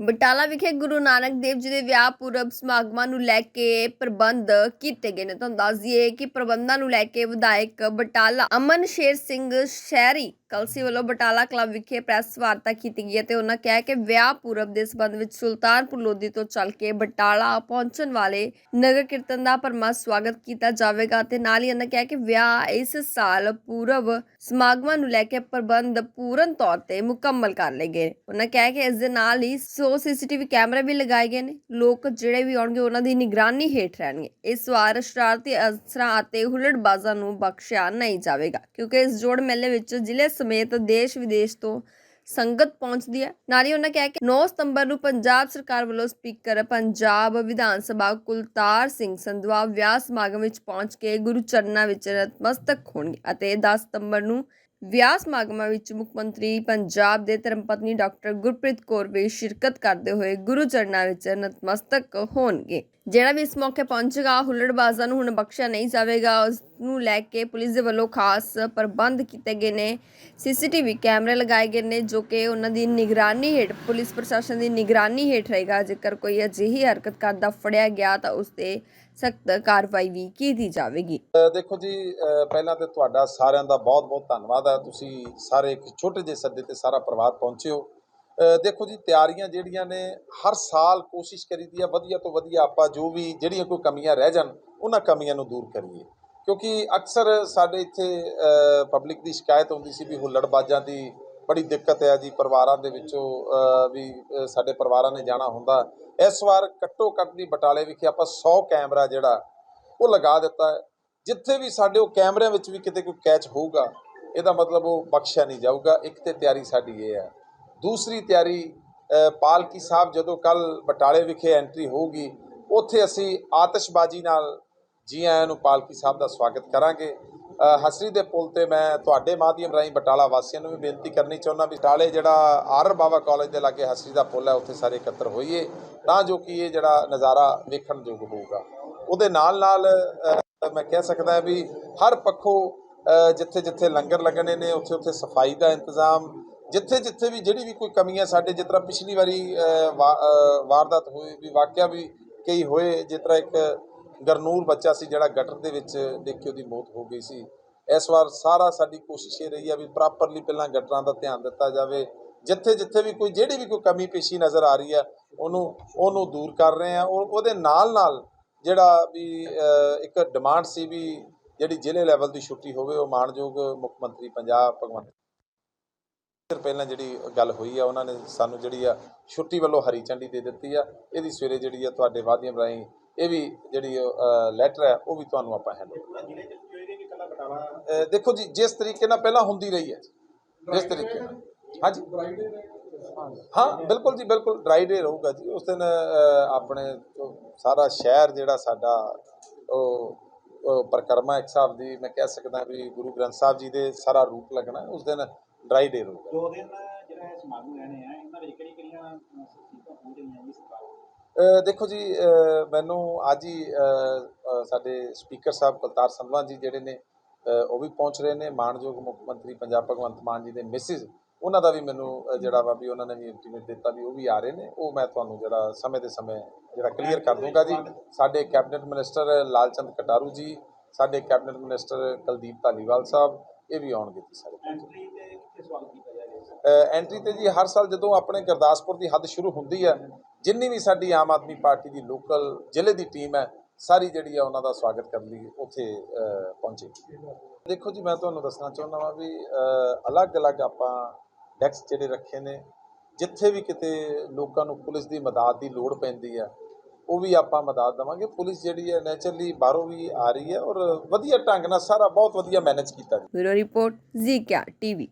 ਬਟਾਲਾ ਵਿਖੇ ਗੁਰੂ ਨਾਨਕ ਦੇਵ ਜੀ ਦੇ ਵਿਆਹ ਪੁਰਬ ਸਮਾਗਮਾਂ ਨੂੰ ਲੈ ਕੇ ਪ੍ਰਬੰਧ ਕੀਤੇ ਗਏ ਨੇ। ਤੁਹਾਨੂੰ ਦੱਸ ਦਈਏ ਕਿ ਪ੍ਰਬੰਧਾਂ ਨੂੰ ਲੈ ਕੇ ਵਿਧਾਇਕ ਬਟਾਲਾ ਅਮਨ ਸ਼ੇਰ ਸਿੰਘ ਸ਼ਹਿਰੀ ਕਲਸੀ ਵੱਲੋਂ ਬਟਾਲਾ ਕਲੱਬ ਵਿਖੇ ਪ੍ਰੈਸ ਵਾਰਤਾ ਕੀਤੀ ਗਈ ਹੈ ਤੇ ਉਹਨਾਂ ਕਿਹਾ ਕਿ ਵਿਆਹ ਪੂਰਬ ਦੇ ਸੰਬੰਧ ਵਿੱਚ ਸੁਲਤਾਨਪੁਰ ਲੋਧੀ ਤੋਂ ਚੱਲ ਕੇ ਬਟਾਲਾ ਪਹੁੰਚਣ ਵਾਲੇ ਨਗਰ ਕੀਰਤਨ ਦਾ ਪਰਮਾ ਸਵਾਗਤ ਕੀਤਾ ਜਾਵੇਗਾ ਤੇ ਨਾਲ ਹੀ ਉਹਨਾਂ ਕਿਹਾ ਕਿ ਵਿਆਹ ਇਸ ਸਾਲ ਪੂਰਬ ਸਮਾਗਮਾਂ ਨੂੰ ਲੈ ਕੇ ਪ੍ਰਬੰਧ ਪੂਰਨ ਤੌਰ ਤੇ ਮੁਕੰਮਲ ਕਰ ਲਏ ਗਏ ਉਹਨਾਂ ਕਿਹਾ ਕਿ ਇਸ ਦੇ ਨਾਲ ਹੀ 100 ਸੀਸੀਟੀਵੀ ਕੈਮਰੇ ਵੀ ਲਗਾਏ ਗਏ ਨੇ। ਲੋਕ ਜਿਹੜੇ ਵੀ ਆਉਣਗੇ ਉਹਨਾਂ ਦੀ ਨਿਗਰਾਨੀ ਹੇਠ ਰਹਿਣਗੇ। ਇਸ ਵਾਰ ਸ਼ਰਾਰਤੀ ਅਸਰਾਂ ਅਤੇ ਹੁੱਲੜਬਾਜ਼ਾਂ ਨੂੰ ਬਖਸ਼ਿਆ ਨਹੀਂ ਜਾਵੇਗਾ ਕਿਉਂਕਿ ਇਸ ਜੋੜ ਮੇਲੇ ਵਿੱਚ ਜ਼ਿਲ੍ਹੇ ਸਮੇਤ ਦੇਸ਼ ਵਿਦੇਸ਼ ਤੋਂ ਸੰਗਤ ਪਹੁੰਚਦੀ ਹੈ। ਨਾਲ ਉਹਨਾਂ ਕਿਹਾ ਕਿ 9 ਸਤੰਬਰ ਨੂੰ ਪੰਜਾਬ ਸਰਕਾਰ ਵੱਲੋਂ ਸਪੀਕਰ ਪੰਜਾਬ ਵਿਧਾਨ ਸਭਾ ਕੁਲਤਾਰ ਸਿੰਘ ਸੰਧਵਾ ਵਿਆਹ ਸਮਾਗਮ ਵਿੱਚ ਪਹੁੰਚ ਕੇ ਗੁਰੂ ਚਰਨਾਂ ਵਿੱਚ ਨਤਮਸਤਕ ਹੋਣਗੇ ਅਤੇ 10 ਸਤੰਬਰ ਨੂੰ ਵਿਆਹ ਸਮਾਗਮਾਂ ਵਿੱਚ ਮੁੱਖ ਮੰਤਰੀ ਪੰਜਾਬ ਦੇ ਧਰਮਪਤਨੀ ਡਾਕਟਰ ਗੁਰਪ੍ਰੀਤ ਕੌਰ ਵੀ ਸ਼ਿਰਕਤ ਕਰਦੇ ਹੋਏ ਗੁਰੂ ਚਰਨਾਂ ਵਿੱਚ ਨਤਮਸਤਕ ਹੋਣਗੇ। ਜਿਹੜਾ ਵੀ ਇਸ ਮੌਕੇ ਪਹੁੰਚੇਗਾ ਹੁੱਲੜਬਾਜ਼ਾਂ ਨੂੰ ਹੁਣ ਬਖਸ਼ਿਆ ਨਹੀਂ ਜਾਵੇਗਾ, ਉਸ ਨੂੰ ਲੈ ਕੇ ਪੁਲਿਸ ਦੇ ਵੱਲੋਂ ਖਾਸ ਪ੍ਰਬੰਧ ਕੀਤੇ ਗਏ ਨੇ। ਸੀਸੀਟੀਵੀ ਕੈਮਰੇ ਲਗਾਏ ਗਏ ਨੇ ਜੋ ਕਿ ਉਹਨਾਂ ਦੀ ਨਿਗਰਾਨੀ ਹੇਠ, ਪੁਲਿਸ ਪ੍ਰਸ਼ਾਸਨ ਦੀ ਨਿਗਰਾਨੀ ਹੇਠ ਰਹੇਗਾ। ਜੇਕਰ ਕੋਈ ਅਜਿਹੀ ਹਰਕਤ ਕਰਦਾ ਫੜਿਆ ਗਿਆ ਤਾਂ ਉਸ ਤੇ ਸਖਤ ਕਾਰਵਾਈ ਵੀ ਕੀਤੀ ਜਾਵੇਗੀ। ਦੇਖੋ ਜੀ ਪਹਿਲਾਂ ਤੇ ਤੁਹਾਡਾ ਸਾਰਿਆਂ ਦਾ ਬਹੁਤ-ਬਹੁਤ ਧੰਨਵਾਦ ਹੈ। ਤੁਸੀਂ ਸਾਰੇ ਇੱਕ ਛੋਟੇ ਜਿਹੇ ਸੱਦੇ ਤੇ ਸਾਰਾ ਪਰਿਵਾਰ ਪਹੁੰਚੇ ਹੋ। ਦੇਖੋ ਜੀ, ਤਿਆਰੀਆਂ ਜਿਹੜੀਆਂ ਨੇ, ਹਰ ਸਾਲ ਕੋਸ਼ਿਸ਼ ਕਰੀਦੀ ਆ, ਵਧੀਆ ਤੋਂ ਵਧੀਆ ਆਪਾਂ ਜੋ ਵੀ, ਜਿਹੜੀਆਂ ਕੋਈ ਕਮੀਆਂ ਰਹਿ ਜਾਣ, ਉਹਨਾਂ ਕਮੀਆਂ ਨੂੰ ਦੂਰ ਕਰੀਏ। ਕਿਉਂਕਿ ਅਕਸਰ ਸਾਡੇ ਇੱਥੇ ਪਬਲਿਕ ਦੀ ਸ਼ਿਕਾਇਤ ਹੁੰਦੀ ਸੀ ਵੀ ਹੁੱਲੜਬਾਜ਼ਾਂ ਦੀ ਬੜੀ ਦਿੱਕਤ ਹੈ ਜੀ ਪਰਿਵਾਰਾਂ ਦੇ ਵਿੱਚੋਂ ਵੀ ਸਾਡੇ ਪਰਿਵਾਰਾਂ ਨੇ ਜਾਣਾ ਹੁੰਦਾ। ਇਸ ਵਾਰ ਘੱਟੋ ਘੱਟ ਦੀ ਬਟਾਲੇ ਵਿਖੇ ਆਪਾਂ 100 ਕੈਮਰਾ ਜਿਹੜਾ, ਉਹ ਲਗਾ ਦਿੱਤਾ ਹੈ। ਜਿੱਥੇ ਵੀ ਸਾਡੇ ਉਹ ਕੈਮਰਿਆਂ ਵਿੱਚ ਵੀ ਕਿਤੇ ਕੋਈ ਕੈਚ ਹੋਊਗਾ, ਇਹਦਾ ਮਤਲਬ ਉਹ ਬਖਸ਼ਿਆ ਨਹੀਂ ਜਾਊਗਾ। ਇੱਕ ਤੇ ਤਿਆਰੀ ਸਾਡੀ ਇਹ ਹੈ। ਦੂਸਰੀ ਤਿਆਰੀ ਪਾਲਕੀ ਸਾਹਿਬ ਜਦੋਂ ਕੱਲ ਬਟਾਲੇ ਵਿਖੇ ਐਂਟਰੀ ਹੋਊਗੀ, ਉੱਥੇ ਅਸੀਂ ਆਤਿਸ਼ਬਾਜ਼ੀ ਨਾਲ ਜੀ ਆਇਆਂ ਨੂੰ ਪਾਲਕੀ ਸਾਹਿਬ ਦਾ ਸਵਾਗਤ ਕਰਾਂਗੇ। ਅ, ਹਸਰੀ ਦੇ ਪੁਲ ਤੇ ਮੈਂ ਤੁਹਾਡੇ ਮਾਧਿਅਮ ਰਾਹੀਂ ਬਟਾਲਾ ਵਾਸੀਆਂ ਨੂੰ ਵੀ ਬੇਨਤੀ ਕਰਨੀ ਚਾਹੁੰਦਾ ਵੀ ਬਟਾਲੇ ਜਿਹੜਾ ਆਰ ਬਾਬਾ ਕਾਲਜ ਦੇ ਲਾਗੇ ਹਸਰੀ ਦਾ ਪੁਲ ਹੈ ਉੱਥੇ ਸਾਰੇ ਇਕੱਤਰ ਹੋਈਏ ਤਾਂ ਜੋ ਕਿ ਇਹ ਜਿਹੜਾ ਨਜ਼ਾਰਾ ਵੇਖਣ ਯੋਗ ਹੋਊਗਾ। ਉਹਦੇ ਨਾਲ ਨਾਲ ਮੈਂ ਕਹਿ ਸਕਦਾ ਵੀ ਹਰ ਪੱਖੋਂ ਜਿੱਥੇ ਜਿੱਥੇ ਲੰਗਰ ਲੱਗਣੇ ਨੇ ਉੱਥੇ ਉੱਥੇ ਸਫ਼ਾਈ ਦਾ ਇੰਤਜ਼ਾਮ ਜਿੱਥੇ ਜਿੱਥੇ ਵੀ ਜਿਹੜੀ ਵੀ ਕੋਈ ਕਮੀਆਂ ਸਾਡੇ ਜਿਸ ਤਰ੍ਹਾਂ ਪਿਛਲੀ ਵਾਰੀ ਵਾ- ਵਾਰਦਾਤ ਹੋਈ ਵੀ ਵਾਕਿਆ ਵੀ ਕਈ ਹੋਏ ਜਿਸ ਤਰ੍ਹਾਂ ਇੱਕ ਗਰਨੂਰ ਬੱਚਾ ਸੀ ਜਿਹੜਾ ਗਟਰ ਦੇ ਵਿੱਚ ਡਿੱਗ ਕੇ ਉਹਦੀ ਮੌਤ ਹੋ ਗਈ ਸੀ। ਇਸ ਵਾਰ ਸਾਰਾ ਸਾਡੀ ਕੋਸ਼ਿਸ਼ ਇਹ ਰਹੀ ਆ ਵੀ ਪ੍ਰੋਪਰਲੀ ਪਹਿਲਾਂ ਗਟਰਾਂ ਦਾ ਧਿਆਨ ਦਿੱਤਾ ਜਾਵੇ। ਜਿੱਥੇ ਜਿੱਥੇ ਵੀ ਕੋਈ ਜਿਹੜੀ ਵੀ ਕੋਈ ਕਮੀ ਪੇਸ਼ੀ ਨਜ਼ਰ ਆ ਰਹੀ ਆ, ਉਹਨੂੰ ਉਹਨੂੰ ਦੂਰ ਕਰ ਰਹੇ ਆ। ਔਰ ਉਹਦੇ ਨਾਲ ਨਾਲ ਜਿਹੜਾ ਵੀ ਇੱਕ ਡਿਮਾਂਡ ਸੀ ਵੀ ਜਿਹੜੀ ਜ਼ਿਲ੍ਹੇ ਲੈਵਲ ਦੀ ਛੁੱਟੀ ਹੋਵੇ, ਉਹ ਮਾਣਯੋਗ ਮੁੱਖ ਮੰਤਰੀ ਪੰਜਾਬ ਭਗਵੰਤ ਪਹਿਲਾਂ ਜਿਹੜੀ ਗੱਲ ਹੋਈ ਆ ਉਹਨਾਂ ਨੇ ਸਾਨੂੰ ਜਿਹੜੀ ਆ ਛੁੱਟੀ ਵੱਲੋਂ ਹਰੀ ਝੰਡੀ ਦੇ ਦਿੱਤੀ ਆ। ਇਹਦੀ ਸਵੇਰੇ ਜਿਹੜੀ ਆ ਤੁਹਾਡੇ ਵਾਧੀਆਂ ਰਾਹੀਂ ਇਹ ਵੀ ਜਿਹੜੀ ਲੈਟਰ ਹੈ ਉਹ ਵੀ ਤੁਹਾਨੂੰ ਆਪਾਂ ਹੈਂਡ ਦੇਖੋ ਜੀ ਜਿਸ ਤਰੀਕੇ ਨਾਲ ਪਹਿਲਾਂ ਹੁੰਦੀ ਰਹੀ ਹੈ ਜਿਸ ਤਰੀਕੇ ਨਾਲ। ਹਾਂਜੀ? ਹਾਂ ਬਿਲਕੁਲ ਜੀ ਬਿਲਕੁਲ ਡਰਾਈ ਡੇ ਰਹੂਗਾ ਜੀ। ਉਸ ਦਿਨ ਅਹ, ਆਪਣੇ ਸਾਰਾ ਸ਼ਹਿਰ ਜਿਹੜਾ ਸਾਡਾ ਉਹ ਉਹ ਪਰਿਕਰਮਾ ਇੱਕ ਹਿਸਾਬ ਦੀ ਮੈਂ ਕਹਿ ਸਕਦਾ ਵੀ ਗੁਰੂ ਗ੍ਰੰਥ ਸਾਹਿਬ ਜੀ ਦੇ ਸਾਰਾ ਰੂਪ ਲੱਗਣਾ। ਉਸ ਦਿਨ ਡਰਾਈ ਡੇ ਰਹੂਗਾ ਦੋ ਦਿਨ ਜਿਹੜਾ ਇਹ ਸਮਾਗਮ ਰਹਿਣੇ ਆ ਇਹਨਾਂ ਵਿੱਚ ਕਿਹੜੀ ਕਿਹੜੀਆਂ ਸੀਟਾਂ ਪਹੁੰਚਣੀਆਂ ਜੀ ਸਰਕਾਰ ਵੱਲੋਂ? ਅ, ਦੇਖੋ ਜੀ ਅ, ਮੈਨੂੰ ਅੱਜ ਹੀ ਅ, ਅ, ਸਾਡੇ ਸਪੀਕਰ ਸਾਹਿਬ ਕੁਲਤਾਰ ਸੰਧਵਾ ਜੀ ਜਿਹੜੇ ਨੇ ਅ, ਉਹ ਵੀ ਪਹੁੰਚ ਰਹੇ ਨੇ। ਮਾਨਯੋਗ ਮੁੱਖ ਮੰਤਰੀ ਪੰਜਾਬ ਭਗਵੰਤ ਮਾਨ ਜੀ ਦੇ ਮਿਸਿਸ ਉਹਨਾਂ ਦਾ ਵੀ ਮੈਨੂੰ ਅ, ਜਿਹੜਾ ਵਾ ਵੀ ਉਹਨਾਂ ਨੇ ਵੀ ਇੰਟੀਮੇਟ ਦਿੱਤਾ ਵੀ ਉਹ ਵੀ ਆ ਰਹੇ ਨੇ। ਉਹ ਮੈਂ ਤੁਹਾਨੂੰ ਜਿਹੜਾ ਸਮੇਂ ਦੇ ਸਮੇਂ ਜਿਹੜਾ ਕਲੀਅਰ ਕਰ ਦੂੰਗਾ ਜੀ। ਸਾਡੇ ਕੈਬਨਿਟ ਮਿਨਿਸਟਰ ਲਾਲਚੰਦ ਕਟਾਰੂ ਜੀ ਸਾਡੇ ਕੈਬਨਿਟ ਮਿਨਿਸਟਰ ਕੁਲਦੀਪ ਧਾਲੀਵਾਲ ਸਾਹਿਬ ਇਹ ਵੀ ਆਉਣਗੇ ਜੀ ਸਾਰੇ ਐਂਟਰੀ ਤੇ ਜੀ ਹਰ ਸਾਲ ਜਦੋਂ ਆਪਣੇ ਗੁਰਦਾਸਪੁਰ ਦੀ ਹੱਦ ਸ਼ੁਰੂ ਹੁੰਦੀ ਹੈ, ਜਿੰਨੀ ਵੀ ਸਾਡੀ ਆਮ ਆਦਮੀ ਪਾਰਟੀ ਦੀ ਲੋਕਲ ਜ਼ਿਲ੍ਹੇ ਦੀ ਟੀਮ ਹੈ, ਸਾਰੀ ਜਿਹੜੀ ਆ ਉਹਨਾਂ ਦਾ ਸਵਾਗਤ ਕਰਨ ਲਈ ਉੱਥੇ ਪਹੁੰਚੇਗੀ ਦੇਖੋ ਜੀ, ਮੈਂ ਤੁਹਾਨੂੰ ਦੱਸਣਾ ਚਾਹੁੰਦਾ ਵਾਂ ਵੀ ਅਲੱਗ-ਅਲੱਗ ਆਪਾਂ ਡੈਕਸ ਜਿਹੜੇ ਰੱਖੇ ਨੇ, ਜਿੱਥੇ ਵੀ ਕਿਤੇ ਲੋਕਾਂ ਨੂੰ ਪੁਲਿਸ ਦੀ ਮਦਦ ਦੀ ਲੋੜ ਪੈਂਦੀ ਹੈ ਉਹ ਵੀ ਆਪਾਂ ਮਦਦ ਦੇਵਾਂਗੇ। ਪੁਲਿਸ ਜਿਹੜੀ ਹੈ ਨੇਚਰਲੀ ਬਾਹਰੋਂ ਵੀ ਆ ਰਹੀ ਹੈ ਔਰ ਵਧੀਆ ਢੰਗ ਨਾਲ ਸਾਰਾ ਬਹੁਤ ਵਧੀਆ ਮੈਨੇਜ ਕੀਤਾ ਜੀ ਬਿਊਰੋ ਰਿਪੋਰਟ ਜ਼ੀ ਟੀਵੀ।